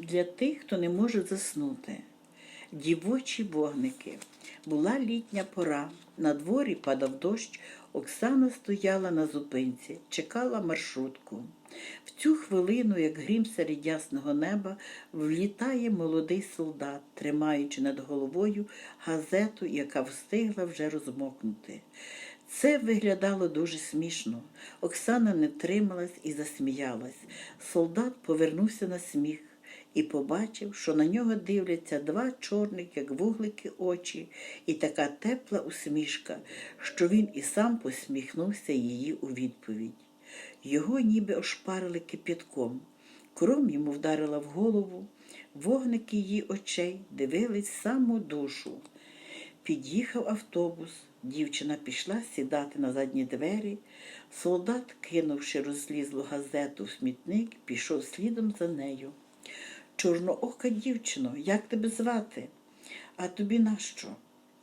для тих, хто не може заснути. Дівочі вогники. Була літня пора. На дворі падав дощ. Оксана стояла на зупинці, чекала маршрутку. В цю хвилину, як грім серед ясного неба, влітає молодий солдат, тримаючи над головою газету, яка встигла вже розмокнути. Це виглядало дуже смішно. Оксана не трималась і засміялась. Солдат повернувся на сміх і побачив, що на нього дивляться два чорних, як вуглики, очі, і така тепла усмішка, що він і сам посміхнувся її у відповідь. Його ніби ошпарили кип'ятком. Кром йому вдарила в голову, вогники її очей дивились саму душу. Під'їхав автобус, дівчина пішла сідати на задні двері. Солдат, кинувши розлізлу газету в смітник, пішов слідом за нею. Чорноока дівчино, як тебе звати? А тобі нащо?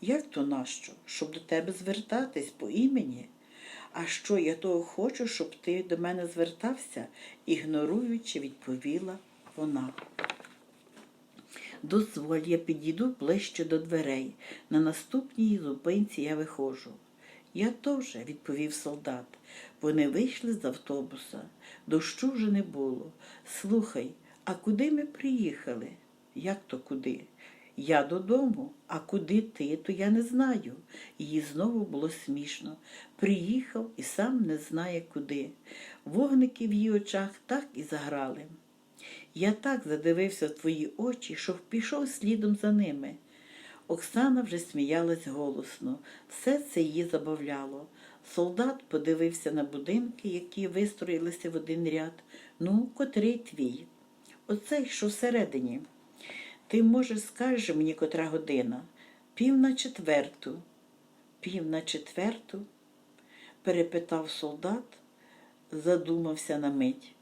Як то нащо? Щоб до тебе звертатись по імені? А що я того хочу, щоб ти до мене звертався? ігноруючи, відповіла вона. Дозволь, я підійду ближче до дверей. На наступній зупинці я виходжу. Я теж, відповів солдат. Вони вийшли з автобуса. Дощу вже не було. Слухай, а куди ми приїхали? Як то куди? Я додому, а куди ти, то я не знаю. Їй знову було смішно. Приїхав і сам не знає куди. Вогники в її очах так і заграли. Я так задивився в твої очі, що пішов слідом за ними. Оксана вже сміялась голосно, все це її забавляло. Солдат подивився на будинки, які вистроїлися в один ряд. Ну, котрий твій? Оцей, що всередині. Ти, може, скажеш мені, котра година? Пів на четверту. Пів на четверту? перепитав солдат, задумався на мить.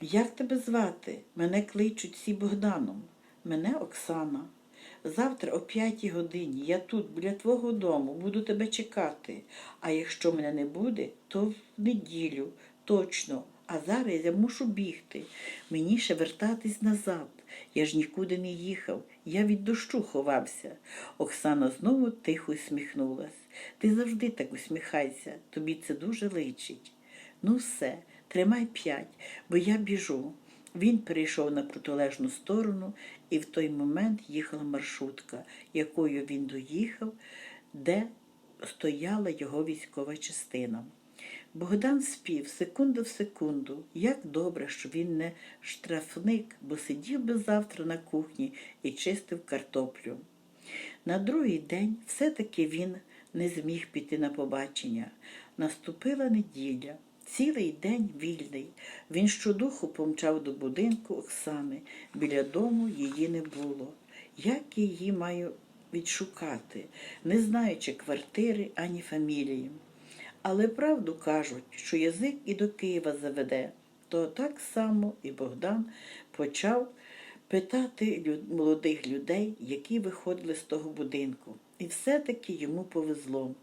Як тебе звати? Мене кличуть всі Богданом. Мене Оксана. Завтра о п'ятій годині я тут, біля твого дому, буду тебе чекати. А якщо мене не буде, то в неділю, точно. А зараз я мушу бігти. Мені ще вертатись назад. Я ж нікуди не їхав. Я від дощу ховався. Оксана знову тихо усміхнулась. Ти завжди так усміхайся, тобі це дуже личить. Ну, все, тримай п'ять, бо я біжу. Він перейшов на протилежну сторону, і в той момент їхала маршрутка, якою він доїхав, де стояла його військова частина. Богдан спів секунду в секунду. Як добре, що він не штрафник, бо сидів би завтра на кухні і чистив картоплю. На другий день все-таки він не зміг піти на побачення. Наступила неділя. Цілий день вільний. Він щодуху помчав до будинку Оксани. Біля дому її не було. Як її маю відшукати, не знаючи квартири ані фамілії. Але правду кажуть, що язик і до Києва заведе, то так само і Богдан почав питати молодих людей, які виходили з того будинку. І все-таки йому повезло.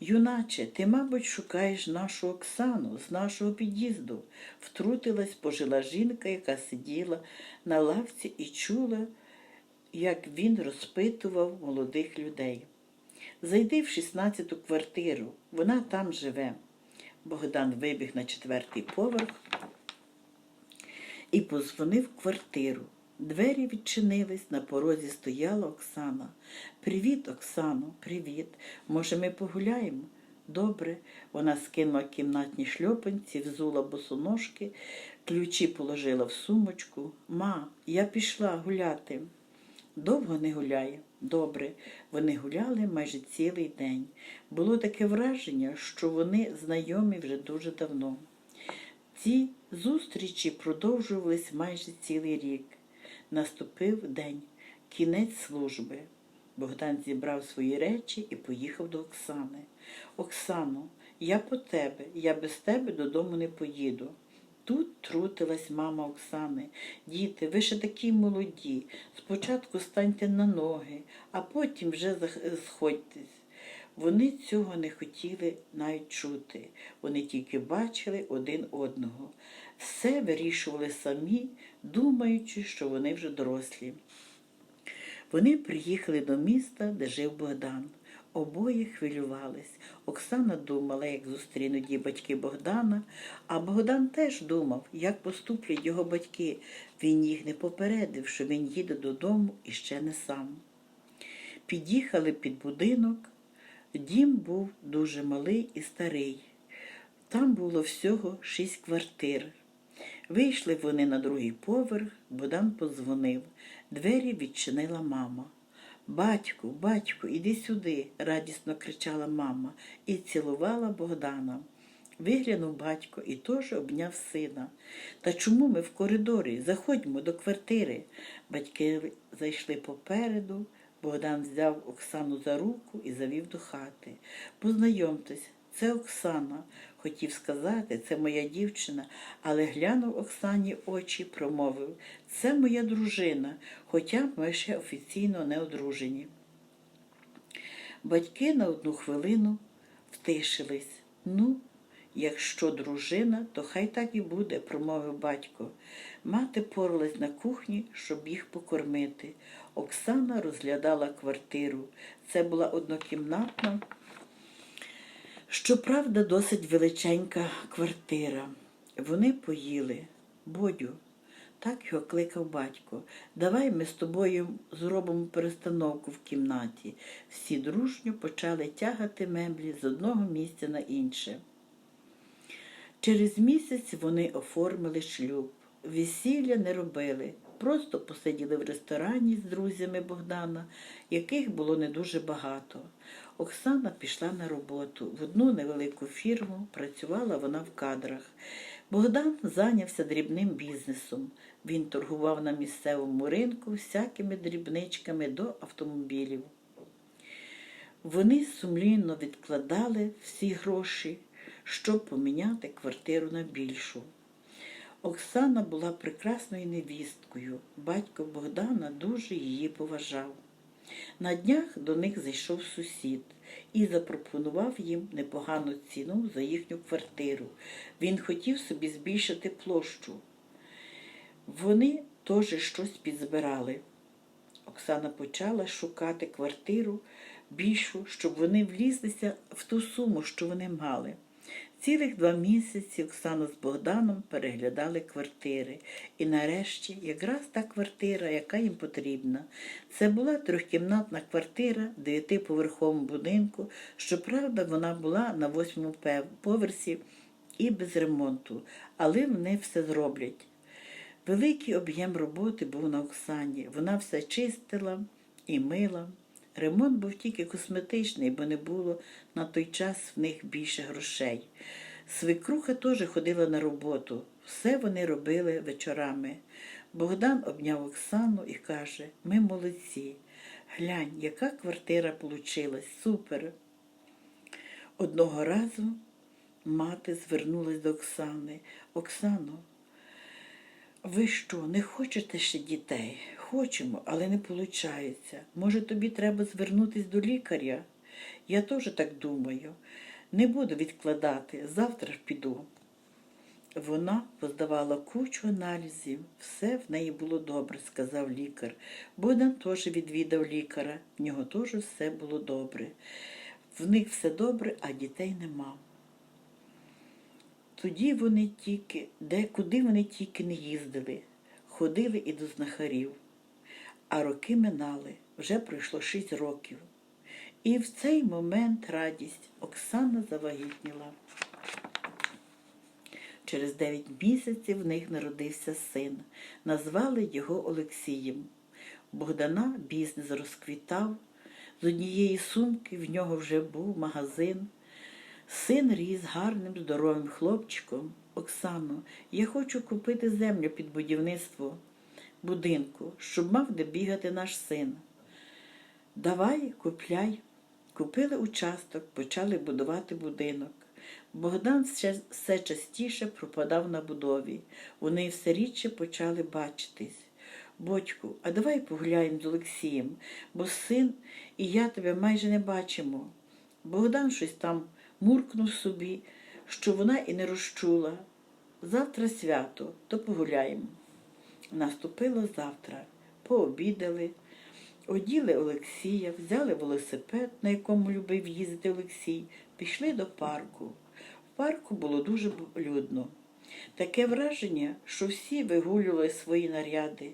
Юначе, ти, мабуть, шукаєш нашу Оксану з нашого під'їзду, втрутилась пожила жінка, яка сиділа на лавці і чула, як він розпитував молодих людей. Зайди в 16-ту квартиру, вона там живе. Богдан вибіг на четвертий поверх і позвонив в квартиру. Двері відчинились, на порозі стояла Оксана. Привіт, Оксано, привіт. Може, ми погуляємо? Добре. Вона скинула кімнатні шльопанці, взула босоножки, ключі положила в сумочку. Ма, я пішла гуляти. Довго не гуляє. Добре. Вони гуляли майже цілий день. Було таке враження, що вони знайомі вже дуже давно. Ці зустрічі продовжувались майже цілий рік. Наступив день, кінець служби. Богдан зібрав свої речі і поїхав до Оксани. Оксано, я по тебе, я без тебе додому не поїду. Тут трутилась мама Оксани. Діти, ви ще такі молоді. Спочатку станьте на ноги, а потім вже сходьтесь. Вони цього не хотіли навіть чути. Вони тільки бачили один одного. все вирішували самі, думаючи, що вони вже дорослі. Вони приїхали до міста, де жив Богдан. Обоє хвилювались. Оксана думала, як зустрінуть її батьки Богдана, а Богдан теж думав, як поступлять його батьки. Він їх не попередив, що він їде додому і ще не сам. Під'їхали під будинок. Дім був дуже малий і старий. Там було всього шість квартир. Вийшли вони на другий поверх, Богдан подзвонив. Двері відчинила мама. Батьку, батьку, іди сюди, радісно кричала мама і цілувала Богдана. Виглянув батько і теж обняв сина. Та чому ми в коридорі? Заходьмо до квартири. Батьки зайшли попереду. Богдан взяв Оксану за руку і завів до хати. Познайомтесь, це Оксана. Хотів сказати, це моя дівчина, але глянув Оксані очі, промовив це моя дружина, хоча ми ще офіційно не одружені. Батьки на одну хвилину втишились. Ну, якщо дружина, то хай так і буде, промовив батько. Мати поралась на кухні, щоб їх покормити. Оксана розглядала квартиру. Це була однокімнатна. Щоправда, досить величенька квартира. Вони поїли. Бодю, так його кликав батько. Давай ми з тобою зробимо перестановку в кімнаті. Всі дружньо почали тягати меблі з одного місця на інше. Через місяць вони оформили шлюб. Весілля не робили, просто посиділи в ресторані з друзями Богдана, яких було не дуже багато. Оксана пішла на роботу в одну невелику фірму, працювала вона в кадрах. Богдан зайнявся дрібним бізнесом. Він торгував на місцевому ринку всякими дрібничками до автомобілів. Вони сумлінно відкладали всі гроші, щоб поміняти квартиру на більшу. Оксана була прекрасною невісткою. Батько Богдана дуже її поважав. На днях до них зайшов сусід і запропонував їм непогану ціну за їхню квартиру. Він хотів собі збільшити площу. Вони теж щось підзбирали. Оксана почала шукати квартиру більшу, щоб вони влізлися в ту суму, що вони мали. Цілих два місяці Оксана з Богданом переглядали квартири. І нарешті якраз та квартира, яка їм потрібна. Це була трьохкімнатна квартира в дев'ятиповерховому будинку. Щоправда, вона була на восьмому поверсі і без ремонту, але вони все зроблять. Великий об'єм роботи був на Оксані. Вона все чистила і мила. Ремонт був тільки косметичний, бо не було на той час в них більше грошей. Свекруха теж ходила на роботу. Все вони робили вечорами. Богдан обняв Оксану і каже: Ми молодці. Глянь, яка квартира получилась, супер. Одного разу мати звернулась до Оксани. Оксано, ви що, не хочете ще дітей? Хочемо, але не виходить. Може, тобі треба звернутися до лікаря? Я теж так думаю. Не буду відкладати, завтра ж піду. Вона поздавала кучу аналізів, все в неї було добре, сказав лікар. Богдан теж відвідав лікаря, в нього теж все було добре. В них все добре, а дітей нема. Тоді вони тільки, де куди вони тільки не їздили, ходили і до знахарів. А роки минали, вже пройшло шість років. І в цей момент радість Оксана завагітніла. Через дев'ять місяців в них народився син. Назвали його Олексієм. Богдана бізнес розквітав. З однієї сумки в нього вже був магазин. Син ріс гарним, здоровим хлопчиком. Оксано, я хочу купити землю під будівництво будинку, щоб мав де бігати наш син. Давай, купляй. Купили участок, почали будувати будинок. Богдан все частіше пропадав на будові. Вони все рідше почали бачитись. Бодьку, а давай погуляємо з Олексієм, бо син і я тебе майже не бачимо. Богдан щось там муркнув собі, що вона і не розчула. завтра свято, то погуляємо. Наступило завтра, пообідали, оділи Олексія, взяли велосипед, на якому любив їздити Олексій, пішли до парку. В парку було дуже людно. Таке враження, що всі вигулювали свої наряди,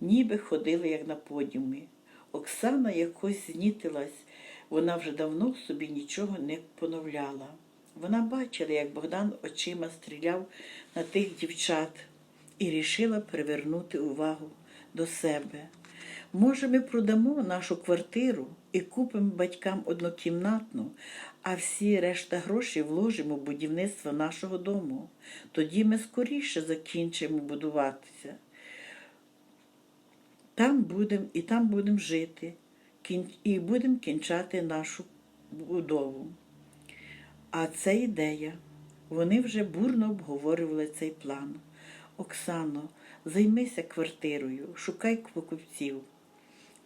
ніби ходили як на подіумі. Оксана якось знітилась, вона вже давно собі нічого не поновляла. Вона бачила, як Богдан очима стріляв на тих дівчат і рішила привернути увагу до себе. Може, ми продамо нашу квартиру і купимо батькам однокімнатну, а всі решта грошей вложимо в будівництво нашого дому. Тоді ми скоріше закінчимо будуватися. Там будемо і там будемо жити, і будемо кінчати нашу будову. А це ідея. Вони вже бурно обговорювали цей план. Оксано, займися квартирою, шукай покупців.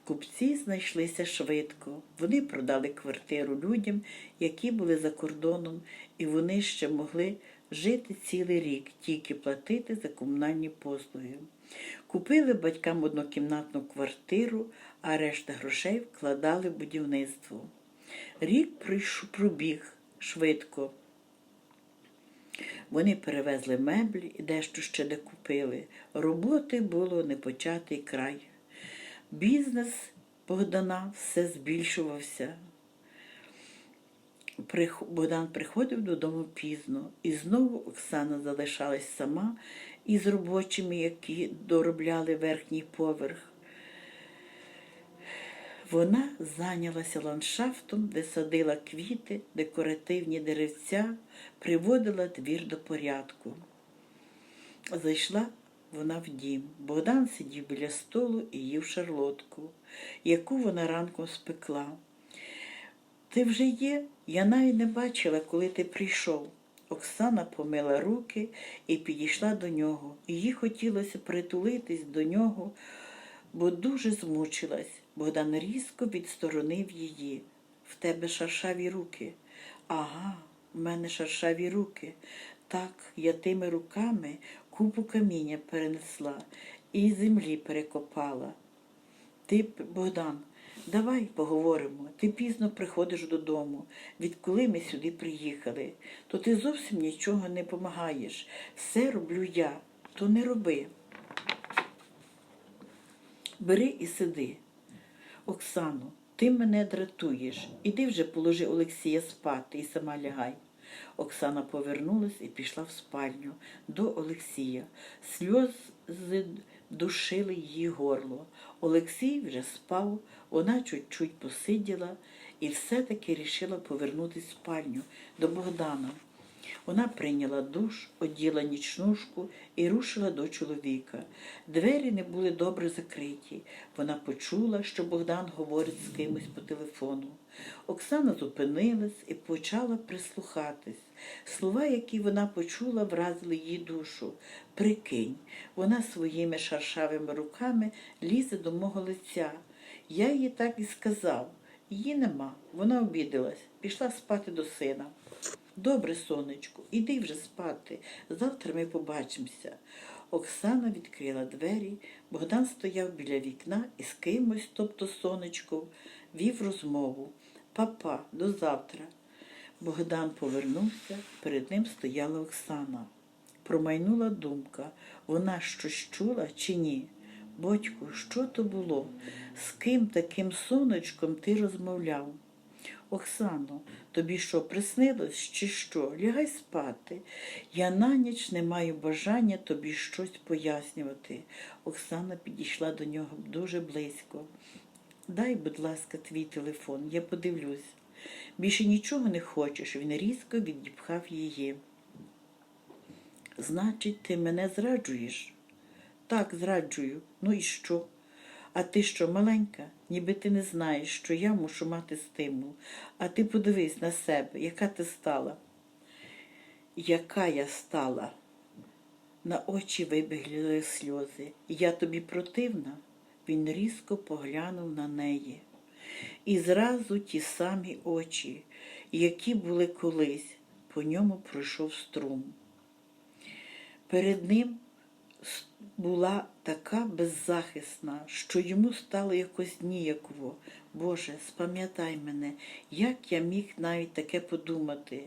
Купці знайшлися швидко. Вони продали квартиру людям, які були за кордоном, і вони ще могли жити цілий рік, тільки платити за комунальні послуги. Купили батькам однокімнатну квартиру, а решта грошей вкладали в будівництво. Рік пробіг швидко. Вони перевезли меблі і дещо ще де купили. Роботи було непочатий край. Бізнес Богдана все збільшувався. Богдан приходив додому пізно, і знову Оксана залишалась сама із робочими, які доробляли верхній поверх. Вона зайнялася ландшафтом, де садила квіти, декоративні деревця, приводила двір до порядку. Зайшла вона в дім. Богдан сидів біля столу і їв шарлотку, яку вона ранком спекла. Ти вже є? Я навіть не бачила, коли ти прийшов. Оксана помила руки і підійшла до нього. Їй хотілося притулитись до нього, бо дуже змучилась. Богдан різко відсторонив її. В тебе шаршаві руки. Ага, в мене шаршаві руки. Так, я тими руками купу каміння перенесла і землі перекопала. Ти, Богдан, давай поговоримо. Ти пізно приходиш додому. Відколи ми сюди приїхали, то ти зовсім нічого не помагаєш. Все роблю я, то не роби. Бери і сиди. Оксано, ти мене дратуєш. Іди вже положи Олексія спати і сама лягай. Оксана повернулась і пішла в спальню до Олексія. Сльози душили її горло. Олексій вже спав, вона чуть-чуть посиділа і все-таки рішила повернутися в спальню до Богдана. Вона прийняла душ, оділа нічнушку і рушила до чоловіка. Двері не були добре закриті. Вона почула, що Богдан говорить з кимось по телефону. Оксана зупинилась і почала прислухатись. Слова, які вона почула, вразили її душу. Прикинь, вона своїми шаршавими руками лізе до мого лиця. Я їй так і сказав. Її нема. Вона обідалась, пішла спати до сина. Добре, сонечку, іди вже спати. Завтра ми побачимося. Оксана відкрила двері, Богдан стояв біля вікна і з кимось, тобто сонечком, вів розмову. Папа, до завтра. Богдан повернувся, перед ним стояла Оксана. Промайнула думка, вона щось чула чи ні? Батьку, що то було? З ким таким сонечком ти розмовляв? Оксано, тобі що, приснилось чи що? Лягай спати. Я на ніч не маю бажання тобі щось пояснювати. Оксана підійшла до нього дуже близько. Дай, будь ласка, твій телефон, я подивлюсь. Більше нічого не хочеш, він різко відіпхав її. Значить, ти мене зраджуєш? Так, зраджую. Ну і що? А ти що, маленька? Ніби ти не знаєш, що я мушу мати стимул. А ти подивись на себе, яка ти стала. Яка я стала? На очі вибігли сльози. Я тобі противна? Він різко поглянув на неї. І зразу ті самі очі, які були колись, по ньому пройшов струм. Перед ним була така беззахисна, що йому стало якось ніяково. Боже, спам'ятай мене, як я міг навіть таке подумати.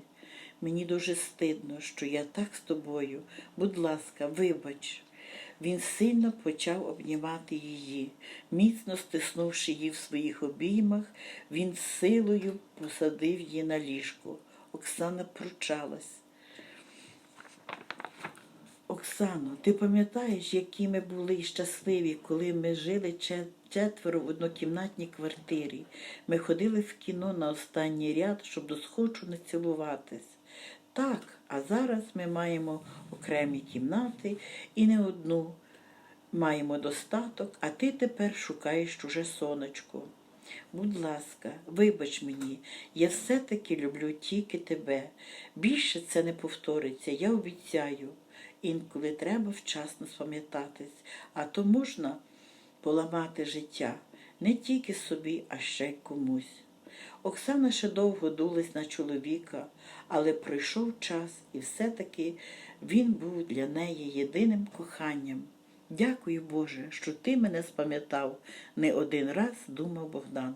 Мені дуже стидно, що я так з тобою. Будь ласка, вибач. Він сильно почав обнімати її. Міцно стиснувши її в своїх обіймах, він силою посадив її на ліжко. Оксана пручалась. Оксано, ти пам'ятаєш, які ми були щасливі, коли ми жили четверо в однокімнатній квартирі. Ми ходили в кіно на останній ряд, щоб до схочу не цілуватись. Так, а зараз ми маємо окремі кімнати і не одну. Маємо достаток, а ти тепер шукаєш чуже сонечко. Будь ласка, вибач мені, я все-таки люблю тільки тебе. Більше це не повториться, я обіцяю. Інколи треба вчасно спам'ятатись, а то можна поламати життя не тільки собі, а ще й комусь. Оксана ще довго дулась на чоловіка, але пройшов час, і все-таки він був для неї єдиним коханням. Дякую, Боже, що ти мене спам'ятав, не один раз думав Богдан.